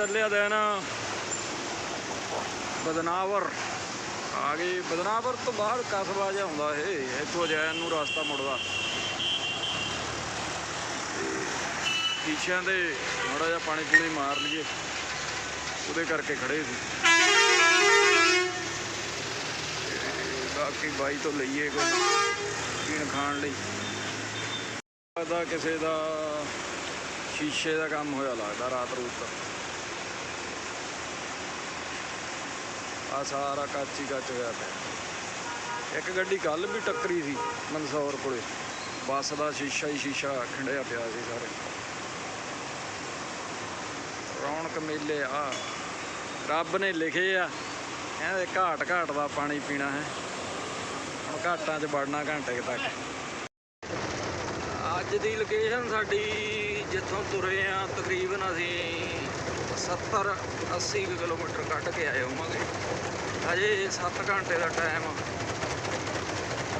ਚੱਲਿਆ ਦਿਨ ਬਦਨਾਵਰ। ਆ ਗਏ ਬਦਨਾਵਰ ਤੋਂ ਬਾਹਰ ਕਸਬਾ ਜਿਹਾ ਆਉਂਦਾ ਇਹ। ਇੱਥੋਂ ਜੈਨ ਨੂੰ ਰਸਤਾ ਮੁੜਦਾ। ਸ਼ੀਸ਼ਿਆਂ ਦੇ ਮਾੜਾ ਜਿਹਾ ਪਾਣੀ ਪੂਣੀ ਮਾਰ ਲਈਏ। ਉਹਦੇ ਕਰਕੇ ਖੜੇ ਸੀ। ਬਾਕੀ ਬਾਈ ਤੋਂ ਲਈਏ ਕੋਈ ਪੀਣ ਖਾਣ ਲਈ। ਲੱਗਦਾ ਕਿਸੇ ਦਾ ਸ਼ੀਸ਼ੇ ਦਾ ਕੰਮ ਹੋਇਆ ਲੱਗਦਾ ਰਾਤ ਰੂਤ ਦਾ। ਆ ਸਾਰਾ ਕੱਚ ਹੀ ਕੱਚ ਹੋਇਆ ਪਿਆ। ਇੱਕ ਗੱਡੀ ਕੱਲ ਵੀ ਟੱਕਰੀ ਸੀ ਮਨਸੌਰ ਕੋਲੇ। ਬੱਸ ਦਾ ਸ਼ੀਸ਼ਾ ਹੀ ਸ਼ੀਸ਼ਾ ਖਿੰਡਿਆ ਪਿਆ ਸੀ ਸਾਰੇ। ਰੌਣਕ ਮੇਲੇ ਆ। ਰੱਬ ਨੇ ਲਿਖੇ ਆ, ਕਹਿੰਦੇ ਘਾਟ ਘਾਟ ਦਾ ਪਾਣੀ ਪੀਣਾ ਹੈ। ਹੁਣ ਘਾਟਾਂ 'ਚ ਵੜਨਾ ਘੰਟੇ ਤੱਕ। ਅੱਜ ਦੀ ਲੋਕੇਸ਼ਨ ਸਾਡੀ ਜਿੱਥੋਂ ਤੁਰੇ ਆ, ਤਕਰੀਬਨ ਅਸੀਂ 70 80 ਕੁ ਕਿਲੋਮੀਟਰ ਕੱਢ ਕੇ ਆਏ ਹੋਵਾਂਗੇ। ਅਜੇ 7 ਘੰਟੇ ਦਾ ਟਾਈਮ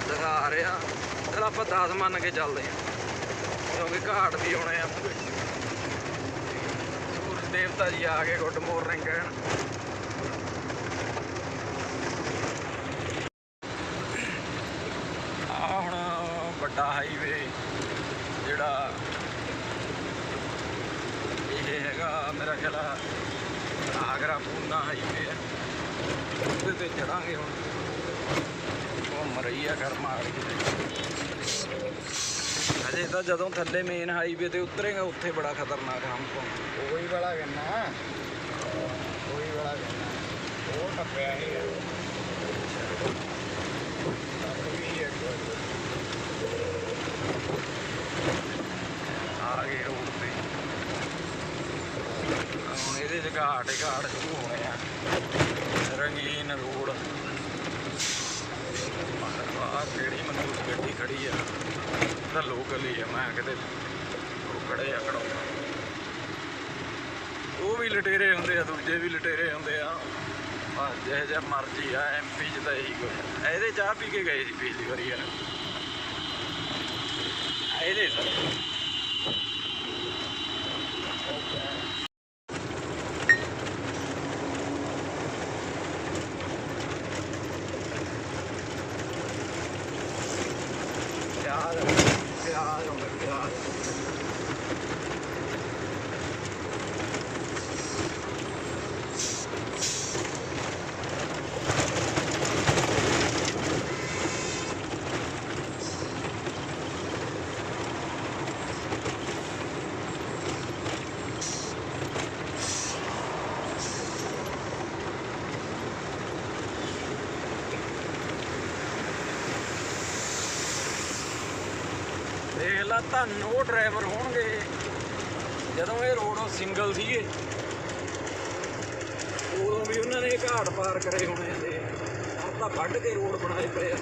ਦਿਖਾ ਰਿਹਾ। ਚਲ ਆਪਾਂ 10 ਮੰਨ ਕੇ ਚੱਲਦੇ ਹਾਂ, ਕਿਉਂਕਿ ਘਾਟ ਵੀ ਆਉਣੇ ਆ। ਸੂਰਜ ਦੇਵਤਾ ਜੀ ਆ ਕੇ ਗੁੱਡ ਮਾਰਨਿੰਗ ਕਹਿਣ। ਆ ਹੁਣ ਵੱਡਾ ਹਾਈਵੇ ਜਿਹੜਾ ਇਹ ਹੈਗਾ, ਮੇਰਾ ਖਿਆਲ ਆ, ਆਗਰਾ, ਪੂਨਾ ਹਾਈਵੇ ਹੈ ਉਹਦੇ ਤੇ ਚੜਾਂਗੇ ਹੁਣ। ਘੁੰਮ ਰਹੀ ਆ, ਘਰ ਮਾਰ ਅਜੇ ਤਾਂ ਜਦੋਂ ਥੱਲੇ ਮੇਨ ਹਾਈਵੇ ਤੇ ਉਤਰੇਗਾ, ਉੱਥੇ ਬੜਾ ਖਤਰਨਾਕ ਹਮ ਹਮਕੋ ਉਹੀ ਵਾਲਾ ਗੰਨਾ। ਉਹੀ ਵਾਲਾ ਗੰਨਾ। ਉਹ ਟੱਪਿਆ ਹੀ ਹੈ ਟੱਪ ਵੀ ਹੈ ਆ ਗਏ ਰੋਡ ਤੇ ਹੁਣ ਇਹਦੇ ਚ ਘਾਟ ਘਾਟ ਸ਼ੁਰੂ ਹੋਣੇ ਆ ਰੰਗੀਨ ਰੋਡ। ਆ ਕਿਹੜੀ ਮਨੂ ਗੱਡੀ ਖੜੀ ਆ? ਤਾਂ ਲੋਕਲ ਹੀ ਆ? ਮੈਂ ਕਿਤੇ ਉਹ ਖੜੇ ਆ ਖੜਾਉਂਦਾ ਉਹ ਵੀ ਲਟੇਰੇ ਹੁੰਦੇ ਆ, ਦੂਜੇ ਵੀ ਲਟੇਰੇ ਹੁੰਦੇ ਆ। ਆ ਜਿਹੇ ਜਿਹਾ ਮਰਜ਼ੀ ਆ ਐਮਪੀ ਚ ਤਾਂ ਇਹੀ ਕੁਝ ਇਹਦੇ ਚਾਹ ਪੀ ਕੇ ਗਏ ਸੀ ਪਿਛਲੀ ਵਾਰੀ ਯਾਰ ਆ ਇਹਦੇ ਸਰ God. ਦੇਖ ਲਾ, ਤੁਹਾਨੂੰ ਉਹ ਡਰਾਈਵਰ ਹੋਣਗੇ। ਜਦੋਂ ਇਹ ਰੋਡ ਸਿੰਗਲ ਸੀਗੇ, ਉਦੋਂ ਵੀ ਉਹਨਾਂ ਨੇ ਘਾਟ ਪਾਰ ਕਰੇ ਹੋਣੇ ਤੇ ਹੁਣ ਤਾਂ ਵੱਢ ਕੇ ਰੋਡ ਬਣਾਏ ਪਏ ਆ।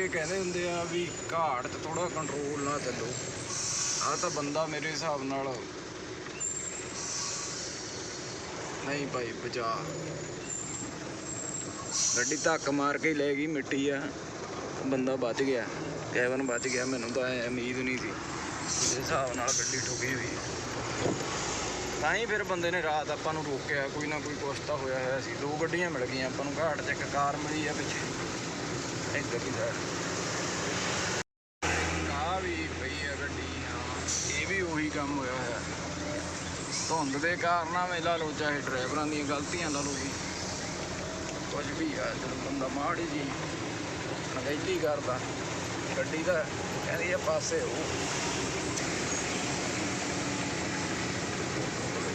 ਅੱਗੇ ਕਹਿੰਦੇ ਹੁੰਦੇ ਆ ਵੀ ਘਾਟ ਤੇ ਥੋੜਾ ਕੰਟਰੋਲ ਨਾਲ ਚੱਲੋ। ਆ ਤਾਂ ਬੰਦਾ ਮੇਰੇ ਹਿਸਾਬ ਨਾਲ ਨਹੀਂ ਭਾਈ, ਬਚਾ। ਗੱਡੀ ਧੱਕ ਮਾਰ ਕੇ ਲੈ ਗਈ, ਮਿੱਟੀ ਆ। ਬੰਦਾ ਬਚ ਗਿਆ। ਕੈਵਨ ਬਚ ਗਿਆ, ਮੈਨੂੰ ਤਾਂ ਐਂ ਉਮੀਦ ਨਹੀਂ ਸੀ। ਇਸ ਹਿਸਾਬ ਨਾਲ ਗੱਡੀ ਠੁਕੀ ਹੋਈ ਤਾਂ ਹੀ ਫਿਰ ਬੰਦੇ ਨੇ ਰਾਤ ਆਪਾਂ ਨੂੰ ਰੋਕਿਆ, ਕੋਈ ਨਾ ਕੋਈ ਕੁਛ ਤਾਂ ਹੋਇਆ ਹੋਇਆ ਸੀ। ਦੋ ਗੱਡੀਆਂ ਮਿਲ ਗਈਆਂ ਆਪਾਂ ਨੂੰ ਘਾਟ 'ਚ ਇੱਕ ਕਾਰ ਮਿਲੀ ਆ ਪਿੱਛੇ। ਇੱਧਰ ਦੀ ਸਾਈਡ ਆ ਵੀ ਪਈ ਹੈ ਗੱਡੀ, ਹਾਂ। ਇਹ ਵੀ ਉਹੀ ਕੰਮ ਹੋਇਆ ਹੋਇਆ। ਧੁੰਦ ਦੇ ਕਾਰਨ ਕਾਰਨਾਂ ਲਾ ਲਓ, ਚਾਹੇ ਡਰਾਈਵਰਾਂ ਦੀਆਂ ਗਲਤੀਆਂ ਲਾ ਲਓ ਜੀ ਕੁਝ ਵੀ ਆ, ਜਦੋਂ ਬੰਦਾ ਮਾੜੀ ਜੀ ਨਗੈਲੀ ਕਰਦਾ, ਗੱਡੀ ਦਾ ਕਹਿੰਦੀ ਆ, ਪਾਸੇ ਉਹ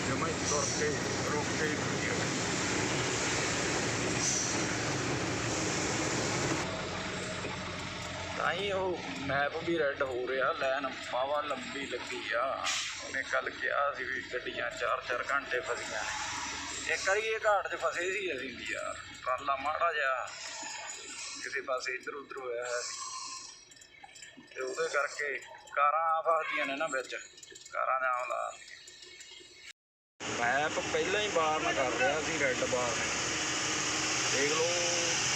ਜਮਾਈ ਤੁਰ ਕੇ ਰੁਕ ਕੇ ਹੀ ਪੂਰੀ ਹੋ ਗਈ। ਤਾਂ ਹੀ ਉਹ ਮੈਪ ਵੀ ਰੈੱਡ ਹੋ ਰਿਹਾ ਲੈਨ ਵਾਹਵਾ ਲੰਬੀ ਲੱਗੀ ਆ। ਉਹਨੇ ਕੱਲ ਕਿਹਾ ਸੀ ਵੀ ਗੱਡੀਆਂ 4-4 ਘੰਟੇ ਫਸੀਆਂ ਨੇ। ਇੱਕ ਵਾਰੀ ਇਹ ਘਾਟ 'ਚ ਫਸੇ ਸੀ ਅਸੀਂ ਵੀ ਯਾਰ ਟਰਾਲਾ ਮਾੜਾ ਜਿਹਾ। ਕਿਸੇ ਪਾਸੇ ਇੱਧਰ ਉੱਧਰ ਹੋਇਆ ਹੈ। ਤੇ ਉਹਦੇ ਕਰਕੇ ਕਾਰਾਂ ਆ ਫਸਦੀਆਂ ਨੇ ਨਾ ਵਿੱਚ। ਕਾਰਾਂ ਦਾ ਆਉਂਦਾ ਮੈਪ ਪਹਿਲਾਂ ਹੀ ਬਾਹਰ ਕਰ ਰਿਹਾ ਸੀ ਰੈੱਡ ਬਾਰ ਦੇਖ ਲਓ,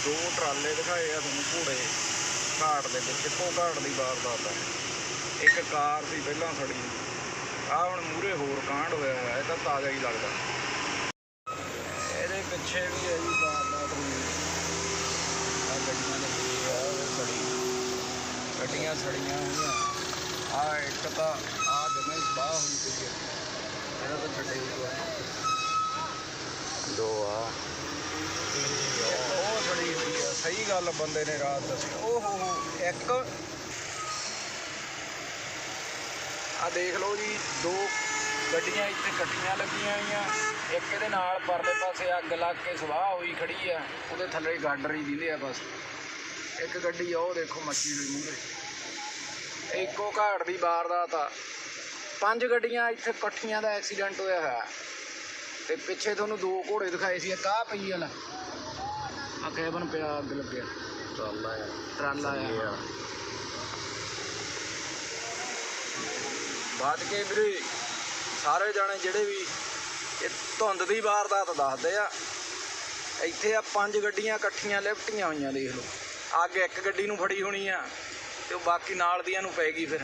ਦੋ ਟਰਾਲੇ ਦਿਖਾਏ ਆ ਤੁਹਾਨੂੰ ਘੋੜੇ। ਘਾਟ ਦੇ ਵਿੱਚ ਇੱਕੋ ਘਾਟ ਦੀ ਵਾਰਦਾਤ ਹੈ। ਇੱਕ ਕਾਰ ਸੀ ਪਹਿਲਾਂ ਸੜੀ ਆ ਹੁਣ ਮੂਰੇ ਹੋਰ ਕਾਂਡ ਹੋਇਆ ਹੈ ਇਹ ਤਾਂ ਤਾਜ਼ਾ ਹੀ ਲੱਗਦਾ। ਇਹਦੇ ਪਿੱਛੇ ਵੀ ਹੈ ਜੀ ਵਾਰਦਾਤ ਹੋਈ ਆ ਗੱਡੀਆਂ ਲੱਗੀ ਆ ਸੜੀ ਗੱਡੀਆਂ ਸੜੀਆਂ ਹੋਈਆਂ। ਆ ਇੱਕ ਤਾਂ, ਆ ਜਮੇ ਸਵਾਹ ਹੋਈ ਪਈ ਹੈ। ਇਹਦਾ ਤਾਂ ਛੱਡੇ ਹੀ ਹੋਇਆ ਦੋ ਆ ਇੱਕ ਉਹ ਸੜੀ ਹੋਈ ਆ ਸਹੀ ਗੱਲ ਬੰਦੇ ਨੇ ਰਾਤ ਦੱਸੀ। ਓ ਹੋ ਹੋ, ਇੱਕ। ਆ ਦੇਖ ਲਓ ਜੀ, ਦੋ ਗੱਡੀਆਂ ਇੱਥੇ ਇਕੱਠੀਆਂ ਲੱਗੀਆਂ ਹੋਈਆਂ। ਇੱਕ ਇਹਦੇ ਨਾਲ ਪਰਲੇ ਪਾਸੇ ਅੱਗ ਲੱਗ ਕੇ ਸਵਾਹ ਹੋਈ ਖੜੀ ਆ। ਉਹਦੇ ਥੱਲੇ ਗਾਡਰ ਹੀ ਦਿੰਦੇ ਆ ਬਸ। ਇੱਕ ਗੱਡੀ ਆ, ਉਹ ਦੇਖੋ ਮੱਛੀ ਹੋਈ ਮੂਹਰੇ। ਇੱਕੋ ਘਾਟ ਦੀ ਵਾਰਦਾਤ ਆ। ਪੰਜ ਗੱਡੀਆਂ ਇੱਥੇ ਇਕੱਠੀਆਂ ਦਾ ਐਕਸੀਡੈਂਟ ਹੋਇਆ ਹੋਇਆ। ਤੇ ਪਿੱਛੇ ਤੁਹਾਨੂੰ ਦੋ ਘੋੜੇ ਦਿਖਾਏ ਸੀ, ਇੱਕ ਆਹ ਪਈ ਵਾਲਾ ਆ ਕੈਬਨ ਪਿਆ ਅੱਗ ਲੱਗਿਆ ਟਰਾਲਾ ਆ। ਟਰਾਲਾ ਆ। ਬਾਅਦ ਕੇ ਵੀਰੇ ਸਾਰੇ ਜਾਣੇ ਜਿਹੜੇ ਵੀ ਇਹ ਧੁੰਦ ਦੀ ਵਾਰਦਾਤ ਦੱਸਦੇ ਆ ਇੱਥੇ ਆ ਪੰਜ ਗੱਡੀਆਂ ਇਕੱਠੀਆਂ ਲਿਫਟੀਆਂ ਹੋਈਆਂ ਦੇਖ ਲਓ। ਅੱਗ ਇੱਕ ਗੱਡੀ ਨੂੰ ਫੜੀ ਹੋਣੀ ਆ ਤੇ ਉਹ ਬਾਕੀ ਨਾਲ ਦੀਆਂ ਨੂੰ ਪੈ ਗਈ ਫਿਰ।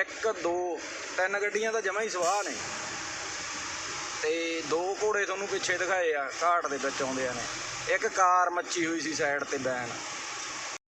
ਇੱਕ ਦੋ ਤਿੰਨ ਗੱਡੀਆਂ ਤਾਂ ਜਮਾ ਹੀ ਸਵਾਹ ਨੇ। ਤੇ ਦੋ ਘੋੜੇ ਤੁਹਾਨੂੰ ਪਿੱਛੇ ਦਿਖਾਏ ਆ ਘਾਟ ਦੇ ਵਿੱਚ ਆਉਂਦੇ ਨੇ। ਇੱਕ ਕਾਰ ਮੱਚੀ ਹੋਈ ਸੀ ਸਾਈਡ ਤੇ ਬੈਨ।